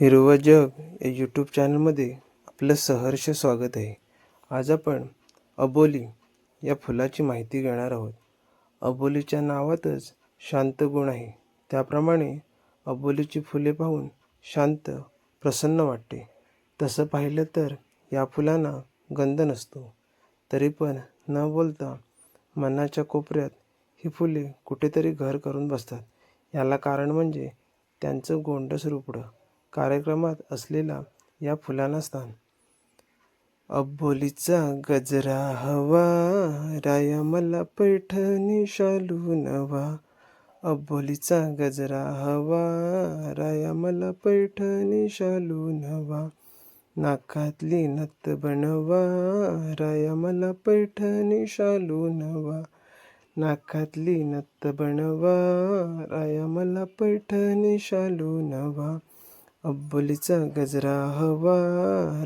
हिरवं जग या यूट्यूब चॅनलमध्ये आपलं सहर्ष स्वागत आहे. आज आपण अबोली या फुलाची माहिती घेणार आहोत. अबोलीच्या नावातच शांत गुण आहे. त्याप्रमाणे अबोलीची फुले पाहून शांत प्रसन्न वाटते. तसं पाहिलं तर या फुलांना गंध नसतो. तरी पण न बोलता मनाच्या कोपऱ्यात ही फुले कुठेतरी घर करून बसतात. याला कारण म्हणजे त्यांचं गोंडस रुपडं. कार्यक्रमात असलेला या फुलांना स्थान. अबोलीचा गजरा हवा राया मला पैठणी शालू नवा. अबोलीचा गजरा हवा राया मला पैठणी शालू नवा. नाकातली नत बनवा राया मला पैठणी शालू नवा. नाकातली नत बनवा राया मला पैठणी शालू नवा. अब्बोलीचा गजरा हवा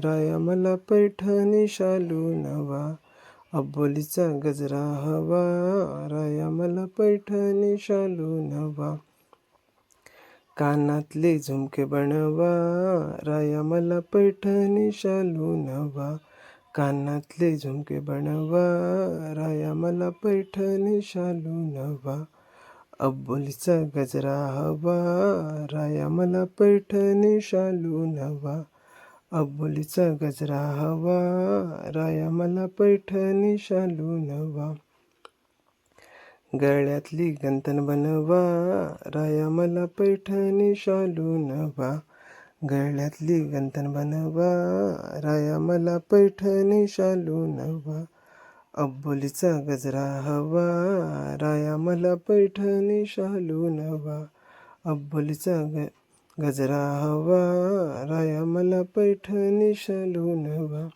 राया मला पैठणी शालू नवा. अब्बोलीचा गजरा हवा राया मला पैठणी शालू नवा. कानातले झुमके बनवा राया मला पैठणी शालू नवा. कानातले झुमके बनवा राया मला पैठणी शालू नवा. अब्बोलीचा गजरा हवा राया मला पैठणी शालू नवा. अब्बोलीचा गजरा हवा राया मला पैठणी शालू नवा. गळ्यातली गंतन बनवा राया मला पैठणी शालू नवा. गळ्यातली गंतन बनवा राया मला पैठणी शालू नवा. अब्बोलीचा गजरा हवा राया मला पैठणी शालू नवा अब्बोलीचा ग गजरा हवा राया मला पैठणी शालू नवा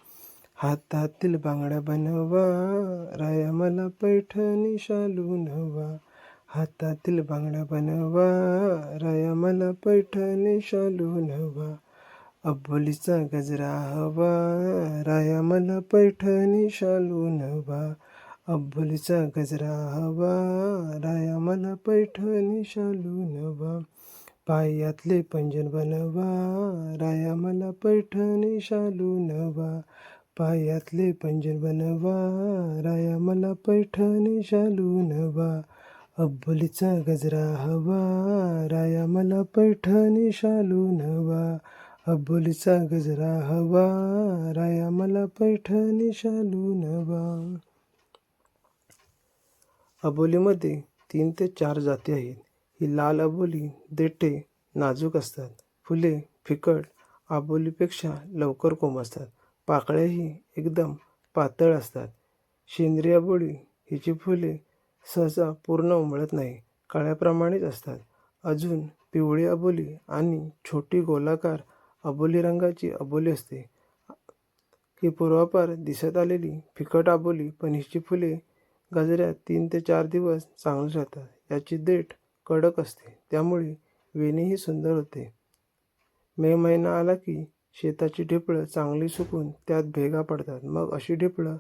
हातातील बांगड्या बनवा राया मला पैठणी शालू नवा हातातील बांगड्या बनवा राया मला पैठणी शालू नवा अब्बोलीचा गजरा हवा राया मला पैठणी शालू नवा अब्बोलीचा गजरा हवा राया मला पैठणी शालू नवा पायातले पंजन बनवा राया मला पैठणी शालू नवा पायातले पंजन बनवा राया मला पैठणी शालू नवा अब्बोलीचा गजरा हवा राया मला पैठणी शालू नवा अबोलीचा गजरा हवा राया मला पैठणी शालू नवा. अबोलीमध्ये तीन ते चार जाती आहेत. ही लाल अबोली देठे नाजूक असतात. फुले फिकट आबोलीपेक्षा लवकर कोंब पाकळ्याही एकदम पातळ असतात. सेंद्रिय अबोली हिची फुले सहसा पूर्ण उमळत नाही काळ्याप्रमाणेच असतात. अजून पिवळी अबोली आणि छोटी गोलाकार अबोली रंगाची अबोली असते. ही पूर्वापार दिसत आलेली फिकट अबोली पण हिची फुले गजऱ्यात तीन ते चार दिवस चांगली राहतात. याची देठ कडक असते. त्यामुळे वेणीही सुंदर होते. मे महिना आला की शेताची ढेपळं चांगली सुकून त्यात भेगा पडतात. मग अशी ढेपळं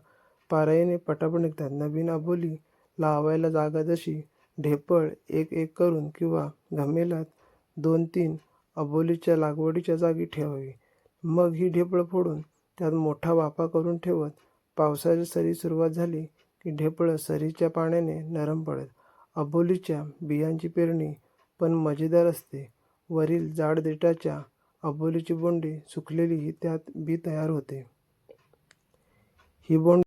पाराईने पटापट निघतात. नवीन अबोली लावायला जागा जशी ढेपळ एक एक करून किंवा घमेलात दोन तीन अबोलीच्या लागवडीच्या जागी ठेवावी. मग ही ढेपळ फोडून त्यात मोठा वाफा करून ठेवत पावसाची सरी सुरुवात झाली की ढेपळं सरीच्या पाण्याने नरम पडत. अबोलीच्या बियांची पेरणी पण मजेदार असते. वरील जाड देठाच्या अबोलीची बोंडी सुकलेली ही त्यात बी तयार होते. ही बोंड